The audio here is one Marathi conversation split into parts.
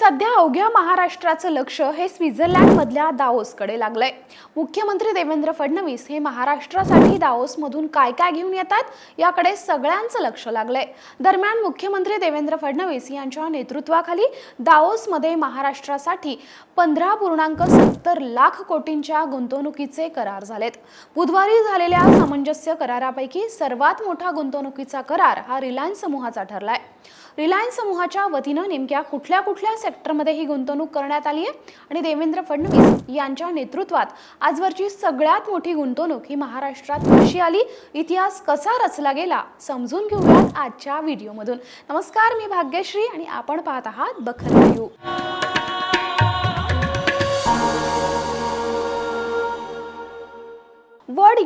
सध्या अवघ्या महाराष्ट्राचं लक्ष हे स्वित्झर्लंडमधल्या दाओसकडे लागलंय. मुख्यमंत्री देवेंद्र फडणवीस हे महाराष्ट्रासाठी दाओसमधून काय काय घेऊन येतात याकडे सगळ्यांचं लक्ष लागलंय. दरम्यान मुख्यमंत्री देवेंद्र फडणवीस यांच्या नेतृत्वाखाली दाओसमध्ये महाराष्ट्रासाठी पंधरा पूर्णांक सत्तर लाख कोटींच्या गुंतवणुकीचे करार झालेत. बुधवारी झालेल्या सामंजस्य करारापैकी सर्वात मोठा गुंतवणुकीचा करार हा रिलायन्स समूहाचा ठरलाय. रिलायन्स समूहाच्या वतीनं नेमक्या कुठल्या कुठल्या सेक्टरमध्ये ही गुंतवणूक करण्यात आली आहे. आणि देवेंद्र फडणवीस यांच्या नेतृत्वात आजवरची सगळ्यात मोठी गुंतवणूक ही महाराष्ट्रात कशी आली? इतिहास कसा रचला गेला? समजून घेऊयात आजच्या व्हिडिओमधून. नमस्कार मी भाग्यश्री आणि आपण पाहत आहात बखर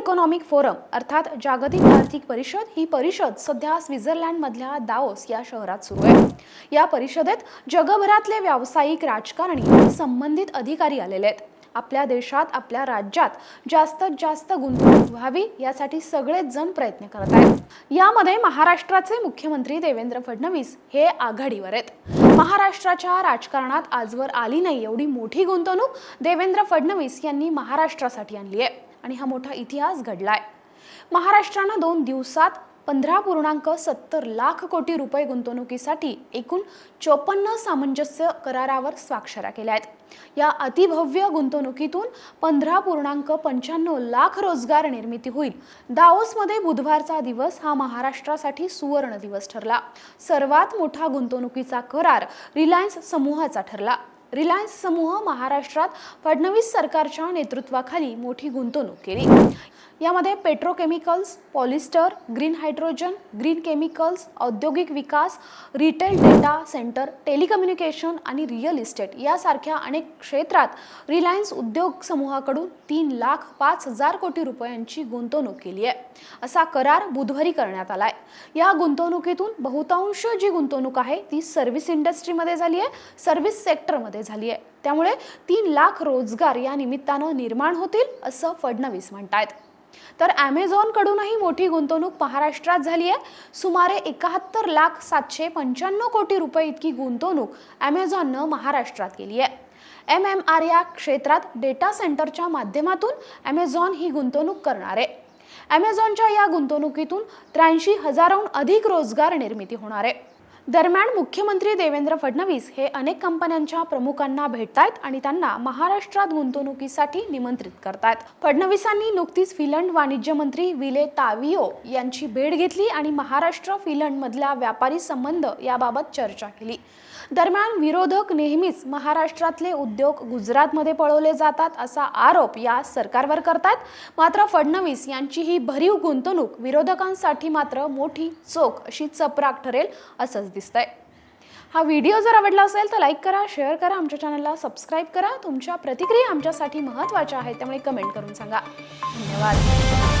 इकॉनॉमिक फोरम अर्थात जागतिक आर्थिक परिषद ही परिषद सध्या स्वित्झर्लंडमधल्या दाओस या शहरात सुरू आहे. या परिषदेत जगभरातले व्यावसायिक राजकारणी संबंधित अधिकारी आलेले आहेत. आपल्या देशात आपल्या राज्यात जास्तीत जास्त गुंतवणूक व्हावी यासाठी सगळेच जण प्रयत्न करत आहेत. यामध्ये महाराष्ट्राचे मुख्यमंत्री देवेंद्र फडणवीस हे आघाडीवर आहेत. महाराष्ट्राच्या राजकारणात आजवर आली नाही एवढी मोठी गुंतवणूक देवेंद्र फडणवीस यांनी महाराष्ट्रासाठी आणली आहे. आणि हा मोठा इतिहास घडलाय. महाराष्ट्रानं दोन दिवसात पंधरा पूर्णांक सत्तर लाख कोटी रुपये गुंतवणुकीसाठी एकूण चोपन्न सामंजस्य करारावर स्वाक्षऱ्या केल्या आहेत. या अतिभव्य गुंतवणुकीतून पंधरा पूर्णांक पंच्याण्णव लाख रोजगार निर्मिती होईल. दाओसमध्ये बुधवारचा दिवस हा महाराष्ट्रासाठी सुवर्ण दिवस ठरला. सर्वात मोठा गुंतवणुकीचा करार रिलायन्स समूहाचा ठरला. रिलायन्स समूह महाराष्ट्रात फडणवीस सरकारच्या नेतृत्वाखाली मोठी गुंतवणूक केली. यामध्ये petrochemicals polyester green hydrogen green chemicals औद्योगिक विकास रिटेल डेटा सेंटर टेलिकम्युनिकेशन आणि रिअल इस्टेट यासारख्या अनेक क्षेत्रात रिलायन्स उद्योग समूहाकडून तीन लाख पाच हजार कोटी रुपयांची गुंतवणूक केली आहे. असा करार बुधवारी करण्यात आलाय. या गुंतवणुकीतून बहुतांश जी गुंतवणूक आहे ती सर्व्हिस इंडस्ट्रीमध्ये झाली आहे. सर्व्हिस सेक्टरमध्ये झाली आहे. त्यामुळे तीन लाख रोजगार या निमित्तानं निर्माण होतील असं फडणवीस म्हणतायत. तर ॲमेझॉनकडूनही मोठी गुंतवणूक महाराष्ट्रात झाली आहे. सुमारे एकाहत्तर लाख सातशे पंच्याण्णव कोटी रुपये इतकी गुंतवणूक ॲमेझॉननं महाराष्ट्रात केली आहे. एम एम आर या क्षेत्रात डेटा सेंटरच्या माध्यमातून ॲमेझॉन ही गुंतवणूक करणार आहे. ॲमेझॉनच्या या गुंतवणुकीतून त्र्याऐंशी हजाराहून अधिक रोजगार निर्मिती होणार आहे. दरम्यान मुख्यमंत्री देवेंद्र फडणवीस हे अनेक कंपन्यांच्या प्रमुखांना भेटतायत आणि त्यांना महाराष्ट्रात गुंतवणुकीसाठी निमंत्रित करतायत. फडणवीसांनी नुकतीच फिनलंड वाणिज्य मंत्री विले तावियो यांची भेट घेतली आणि महाराष्ट्र फिनलंडमधल्या व्यापारी संबंध याबाबत चर्चा केली. दरम्यान विरोधक नेहमीच महाराष्ट्रातले उद्योग गुजरातमध्ये पळवले जातात असा आरोप या सरकारवर करतात मात्र फडणवीस यांची ही भरीव गुंतवणूक विरोधकांसाठी मात्र मोठी चोख अशी चपराक ठरेल असंच दिसतंय. हा व्हिडिओ जर आवडला असेल तर लाईक करा शेअर करा आमच्या चॅनलला सबस्क्राईब करा. तुमच्या प्रतिक्रिया आमच्यासाठी महत्त्वाच्या आहेत त्यामुळे कमेंट करून सांगा. धन्यवाद.